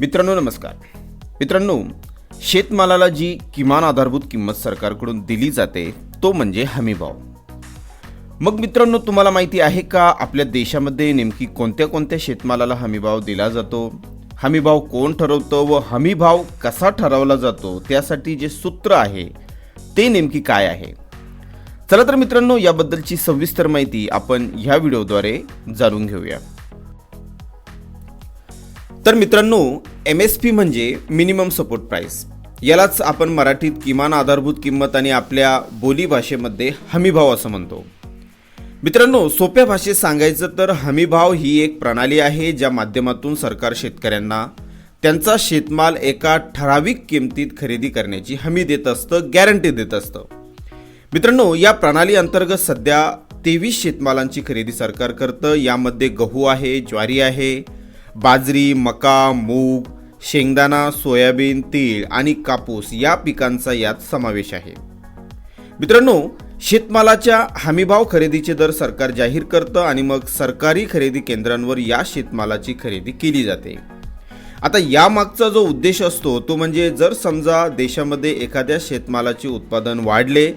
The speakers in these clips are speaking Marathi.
मित्रांनो नमस्कार. मित्रांनो शेतमालाला जी किमान आधारभूत किंमत सरकारकडून दिली जाते तो म्हणजे हमीभाव. मग मित्रांनो तुम्हाला माहिती आहे का आपल्या देशामध्ये नेमकी कोणत्या कोणत्या शेतमालाला हमीभाव दिला जातो? हमीभाव कोण ठरवतो व हमीभाव कसा ठरवला जातो? त्यासाठी जे सूत्र आहे ते नेमकी काय आहे? चला तर मित्रांनो याबद्दलची सविस्तर माहिती आपण ह्या व्हिडिओद्वारे जाणून घेऊया. तर मित्रांनो एम एस पी म्हणजे मिनिमम सपोर्ट प्राईस यालाच आपण मराठीत किमान आधारभूत किंमत आणि आपल्या बोलीभाषेमध्ये हमीभाव असं म्हणतो. मित्रांनो सोप्या भाषेत सांगायचं तर हमीभाव ही एक प्रणाली आहे ज्या माध्यमातून सरकार शेतकऱ्यांना त्यांचा शेतमाल एका ठराविक किमतीत खरेदी करण्याची हमी देत असतं गॅरंटी देत असतं. मित्रांनो या प्रणाली अंतर्गत सध्या तेवीस शेतमालांची खरेदी सरकार करतं. यामध्ये गहू आहे ज्वारी आहे बाजरी मका मूग शेंगदाणा सोयाबीन तीळ आणि कापूस या पिकांचा यात समावेश आहे. मित्रांनो शेतमालाच्या हमीभाव खरेदीचे दर सरकार जाहीर करतं आणि मग सरकारी खरेदी केंद्रांवर या शेतमालाची खरेदी केली जाते. आता यामागचा जो उद्देश असतो तो म्हणजे जर समजा देशामध्ये एखाद्या शेतमालाचे उत्पादन वाढले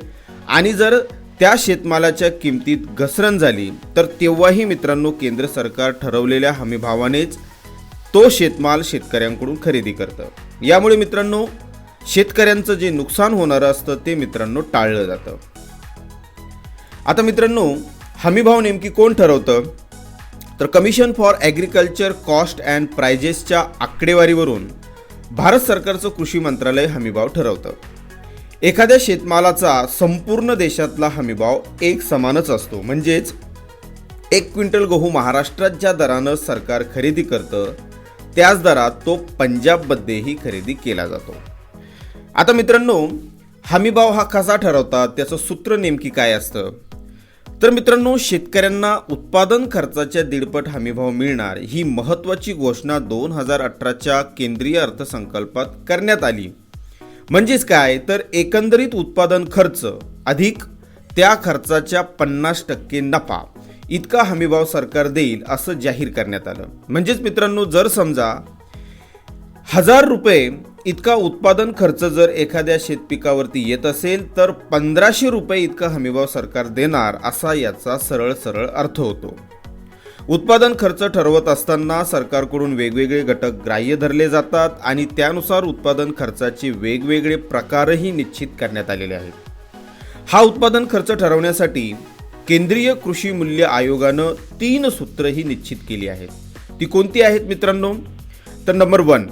आणि जर त्या शेतमालाच्या किमतीत घसरण झाली तर तेव्हाही मित्रांनो केंद्र सरकार ठरवलेल्या हमीभावानेच तो शेतमाल शेतकऱ्यांकडून खरेदी करतं. यामुळे मित्रांनो शेतकऱ्यांचं जे नुकसान होणारं असतं ते मित्रांनो टाळलं जातं. आता मित्रांनो हमीभाव नेमकी कोण ठरवतं? तर commission for agriculture cost and प्रायजेसच्या आकडेवारीवरून भारत सरकारचं कृषी मंत्रालय हमीभाव ठरवतं. एखाद्या शेतमालाचा संपूर्ण देशातला हमीभाव एक समानच असतो. म्हणजेच एक क्विंटल गहू महाराष्ट्रात ज्या दरानं सरकार खरेदी करतं त्याच दरात तो पंजाबमध्येही खरेदी केला जातो. आता मित्रांनो हमीभाव हा कसा ठरवतात त्याचं सूत्र नेमकी काय असतं? तर मित्रांनो शेतकऱ्यांना उत्पादन खर्चाच्या दीडपट हमीभाव मिळणार ही महत्त्वाची घोषणा दोन हजार अठराच्या केंद्रीय अर्थसंकल्पात करण्यात आली. म्हणजेच काय? तर एकंदरीत उत्पादन खर्च अधिक त्या खर्चाच्या पन्नास टक्के नफा. इतका हमीभाव सरकार देईल असं जाहीर करण्यात आलं. म्हणजेच मित्रांनो जर समजा हजार रुपये इतका उत्पादन खर्च जर एखाद्या शेतपिकावरती येत असेल तर पंधराशे रुपये इतका हमीभाव सरकार देणार असा याचा सरळ सरळ अर्थ होतो. उत्पादन खर्च ठरवत असताना सरकारकडून वेगवेगळे घटक ग्राह्य धरले जातात आणि त्यानुसार उत्पादन खर्चाचे वेगवेगळे प्रकारही निश्चित करण्यात आलेले आहेत. हा उत्पादन खर्च ठरवण्यासाठी केंद्रीय कृषी मूल्य आयोगानं तीन सूत्रही निश्चित केली आहेत. ती कोणती आहेत मित्रांनो? तर नंबर वन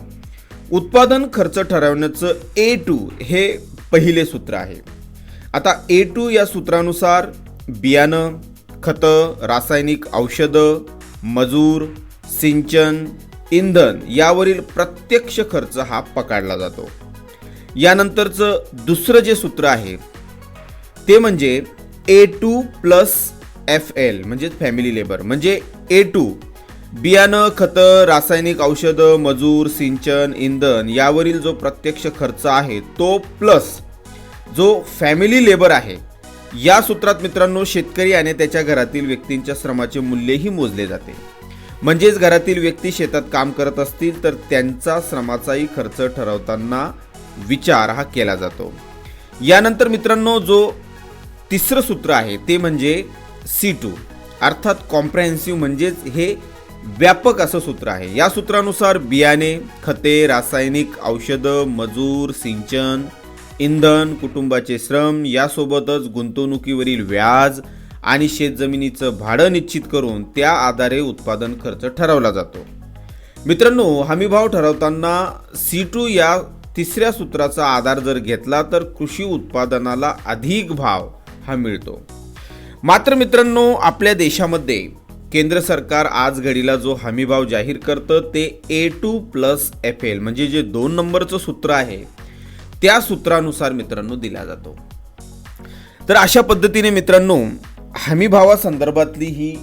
उत्पादन खर्च ठरवण्याचं ए टू हे पहिले सूत्र आहे. आता ए टू या सूत्रानुसार बियाणं खतं रासायनिक औषधं मजूर सिंचन इंधन यावरील प्रत्यक्ष खर्च हा पकडला जातो. यानंतरचं दुसरं जे सूत्र आहे ते म्हणजे A two plus F L म्हणजेच फॅमिली लेबर म्हणजे ए टू म्हणजे बियाणं खतं रासायनिक औषधं मजूर सिंचन इंधन यावरील जो प्रत्यक्ष खर्च आहे तो प्लस जो फॅमिली लेबर आहे या सूत्रात मित्रांनो शेतकरी आणि त्याच्या घरातील व्यक्तींच्या श्रमाचे मूल्यही मोजले जाते. म्हणजेच घरातील व्यक्ती शेतात काम करत असतील तर त्यांचा श्रमाचाही खर्च ठरवताना विचार हा केला जातो. यानंतर मित्रांनो जो तिसरं सूत्र आहे ते म्हणजे सी टू अर्थात कॉम्प्रेहेन्सिव्ह म्हणजेच हे व्यापक असं सूत्र आहे. या सूत्रानुसार बियाणे खते रासायनिक औषधं मजूर सिंचन इंधन कुटुंबाचे श्रम यासोबतच गुंतवणुकीवरील व्याज आणि शेतजमिनीचं भाडं निश्चित करून त्या आधारे उत्पादन खर्च ठरवला जातो. मित्रांनो हमीभाव ठरवताना सी टू या तिसऱ्या सूत्राचा आधार जर घेतला तर कृषी उत्पादनाला अधिक भाव हा मिळतो. मात्र मित्रांनो आपल्या देशामध्ये केंद्र सरकार आज घडीला जो हमीभाव जाहीर करतं ते A two plus F L म्हणजे जे दोन नंबरचं सूत्र आहे त्या सूत्रानुसार मित्रांनो दिला जातो. तर अशा पद्धतीने मित्रांनो हमीभावासंदर्भातली ही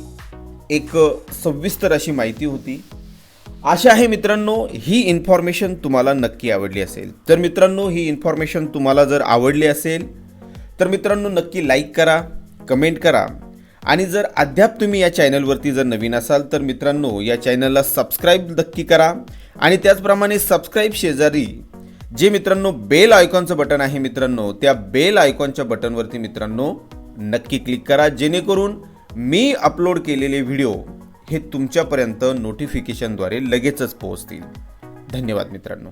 एक सविस्तर अशी माहिती होती. आशा आहे मित्रांनो ही इन्फॉर्मेशन तुम्हाला नक्की आवडली असेल. तर मित्रांनो ही इन्फॉर्मेशन तुम्हाला जर आवडली असेल तर मित्रांनो नक्की लाईक करा कमेंट करा. आणि जर अद्याप तुम्ही या चॅनलवरती जर नवीन असाल तर मित्रांनो या चॅनलला सबस्क्राईब नक्की करा. आणि त्याचप्रमाणे सबस्क्राईब शेजारी जे मित्रांनो बेल आयकॉनचं बटन आहे मित्रांनो त्या बेल आयकॉनच्या बटनवरती मित्रांनो नक्की क्लिक करा जेणेकरून मी अपलोड केलेले व्हिडिओ हे तुमच्यापर्यंत नोटिफिकेशनद्वारे लगेचच पोहोचतील. धन्यवाद मित्रांनो.